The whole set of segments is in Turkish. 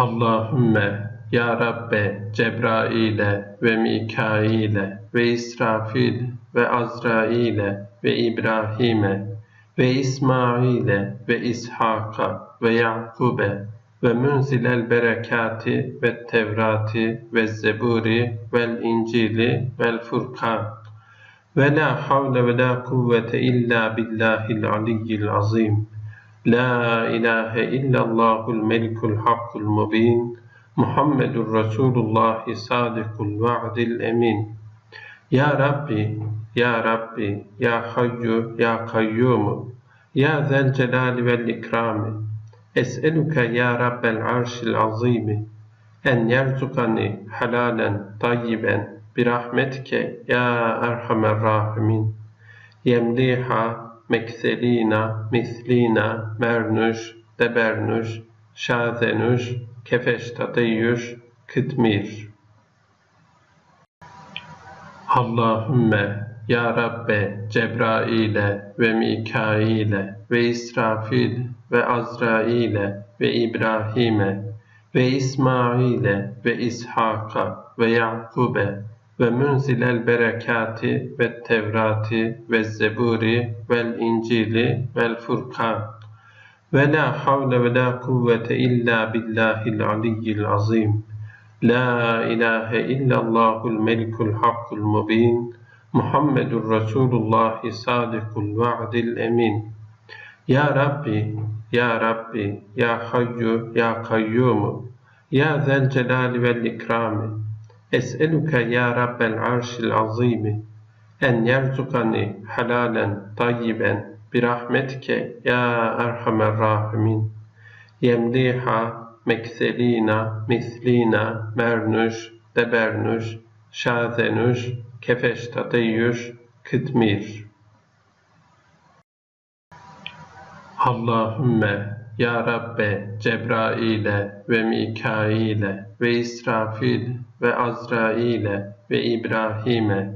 Allahümme Ya Rabbe Cebrail'e ve Mikail'e ve İsrafil ve Azrail'e ve İbrahim'e ve İsmail'e ve İshak'a ve Yakub'e ve münzilel berekati ve tevrati ve zeburi vel incili vel furkan. Ve la havle ve la kuvvete illa billahil aliyyil azim la ilahe illallahul melikul hakkul mubin Muhammedur Resulullah sadikul va'dil emin. Ya Rabbi, Ya Rabbi, Ya Hayyu, Ya Kayyumu, Ya Zel Celali vel İkrami, Es'eluke Ya Rabbel Arşil Azimi, en yerzukani halalen tayyiben birahmetike Ya Erhamer Rahimin, yemliha mekselina, mislina, mernuş, debernuş, şazenuş, kefeş tadeyyüş, kıtmir. Allahümme Ya Rabbe Cebrail'e ve Mikail'e ve İsrafil ve Azrail'e ve İbrahim'e ve İsmail'e ve İshak'a ve Yakub'e ve münzilel berekati ve tevrati ve zeburi vel incili vel furkan ve la havle ve la kuvvete illa billahil aliyyil azim La ilahe illallahul melikul hakkul mubin Muhammedur Resulullah sadikul va'dil emin Ya Rabbi, Ya Rabbi, Ya Hayyu, Ya Kayyumu Ya Zel Celali vel İkrami Es'eluke Ya Rabbel Arşil Azimi en yerzukani halalen tayyiben birahmetike ya erhamer rahimin. Yemliha mekselina mislina mernuş debernuş şazenuş kefeş tadeyyüş kıtmir Allahümme Ya Rabbe Cebrail'e ve Mikail'e ve İsrafil ve Azrail'e ve İbrahim'e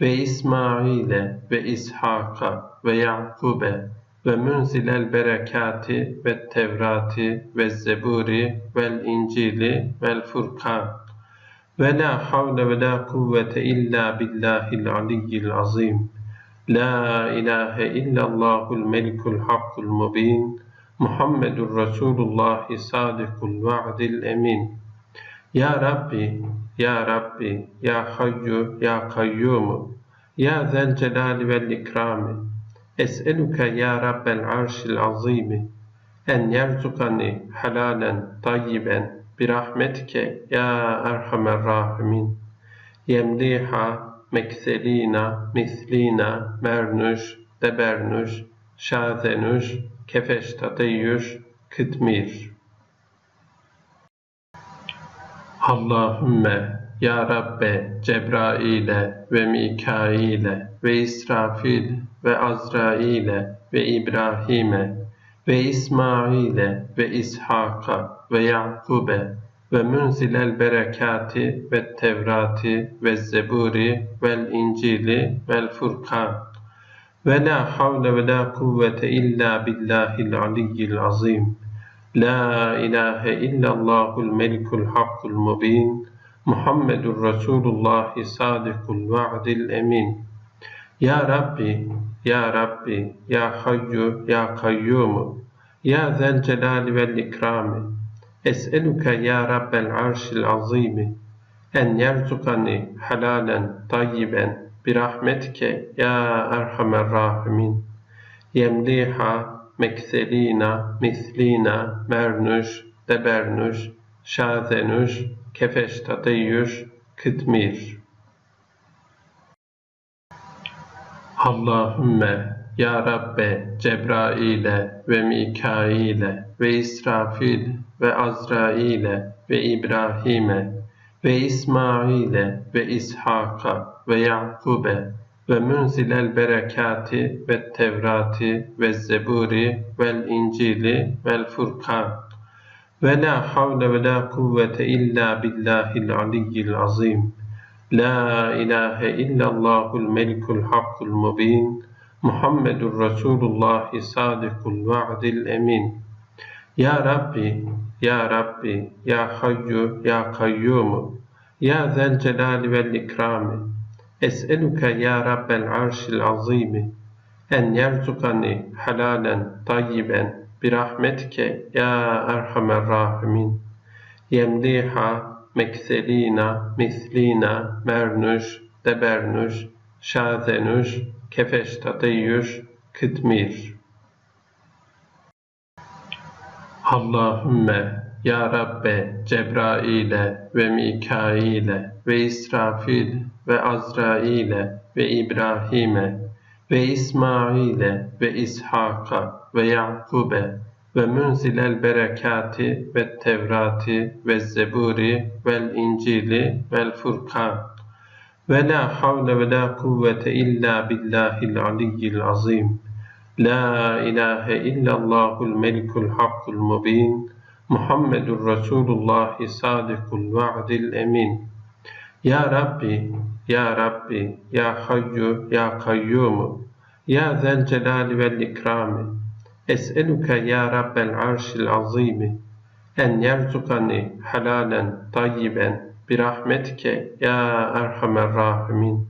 ve İsmail'e ve İshak'a ve Yakub'e ve münzilel berekati ve tevrati ve zeburi vel incili vel furkan. Ve la havle ve la kuvvete illa billahil aliyyil azim. La ilahe illallahul melikul hakkul mubin Muhammedur Resulullah sadikul va'dil emin. Ya Rabbi, Ya Rabbi, Ya Hayyu, Ya Kayyumu, Ya Zel Celali vel İkrami, Es'eluke Ya Rabbel Arşil Azimi, en yerzukani halalen tayyiben birahmetike Ya Erhamer Rahimin, yemliha mekselina, mislina, mernuş, debernuş, şazenuş, kefeş tadeyyüş, kıtmir. Allahümme Ya Rabbe Cebrail'e ve Mikail'e ve İsrafil ve Azrail'e ve İbrahim'e ve İsmail'e ve İshak'a ve Yakub'e ve münzilel berekati ve tevrati ve zeburi vel incili vel furkan ve la havle ve la kuvvete illa billahil aliyyil azim. La ilahe illallahul melikul hakkul mubin. Muhammedur Resulullah sadikul va'dil emin. Ya Rabbi, Ya Rabbi, Ya Hayyu, Ya Kayyumu Ya Zel Celali vel İkrami Es'eluke Ya Rabbel Arşil Azimi en yerzukani halalen tayyiben birahmetike ya erhamer rahimin yemliha mekselina mislina mernuş debernuş şazenuş kefeş tadeyyüş kıtmir Allahümme Ya Rabbe Cebrail'e ve Mikail'e ve İsrafil ve Azrail'e ve İbrahim'e ve İsmail'e ve İshak'a ve Yakub'e ve münzilel berekati ve tevrati ve zeburi vel incili vel furkan ve la havle ve la kuvvete illa billahil aliyyil azim. La ilahe illallahul melikul hakkul mubin. Muhammedur Resulullah sadikul va'dil emin. Ya Rabbi, Ya Rabbi, Ya Hayyu, Ya Kayyumu, Ya Zel Celali vel İkrami, Es'eluke Ya Rabbel Arşil Azimi, en yerzukani halalen tayyiben birahmetike ya erhamer rahimin. Yemliha mekselina mislina mernuş debernuş şazenuş kefeş tateyyüş kıtmir. Allahümme ya Rabbe Cebrail'e ve Mikail'e ve İsrafil ve Azrail'e ve İbrahim'e ve İsmail'e ve İshak'a ve Yakub'e ve münzilel berekati ve tevrati ve zeburi vel incili vel furkan. Ve la havle ve la kuvvete illa billahil aliyyil azim la ilahe illallahul melikul hakkul mubin Muhammedur Resulullah sadikul va'dil emin. Ya Rabbi ya Rabbi, Ya Hayyu, Ya Kayyumu, Ya Zel Celali vel İkrami, Es'eluke Ya Rabbel Arşil Azimi, en yerzukani halalen tayyiben birahmetike Ya Erhamer Rahimin,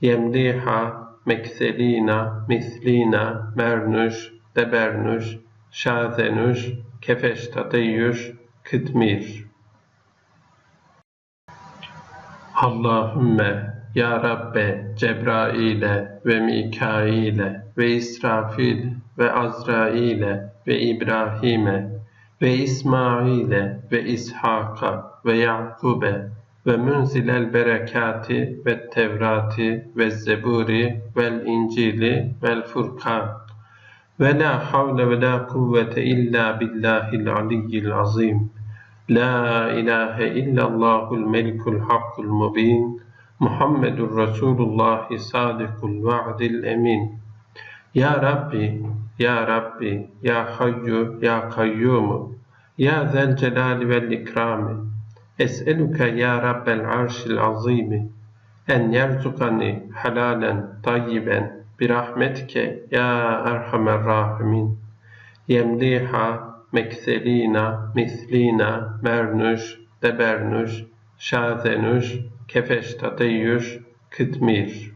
yemliha mekselina mislina mernuş debernuş şazenuş kefeş tadeyyüş kıtmir. Allahümme Ya Rabbe Cebrail'e ve Mikail'e ve İsrafil ve Azrail'e ve İbrahim'e ve İsmail'e ve İshak'a ve Yakub'e ve münzilel berekati ve tevrati ve zeburi vel incili vel furkan ve la havle ve la kuvvete illa billahil aliyyil azim La ilahe illallahul melikul hakkul mubin Muhammedur Resulullah sadikul va'dil emin Ya Rabbi, Ya Rabbi, Ya Hayyu, Ya Kayyumu Ya Zel Celali vel İkrami Es'eluke Ya Rabbel Arşil Azimi en yerzukani halalen tayyiben birahmetike ya erhamer rahimin yemliha mekselina, mislina, mernuş, debernuş, şazenuş, kefeş tadeyyüş, kıtmir.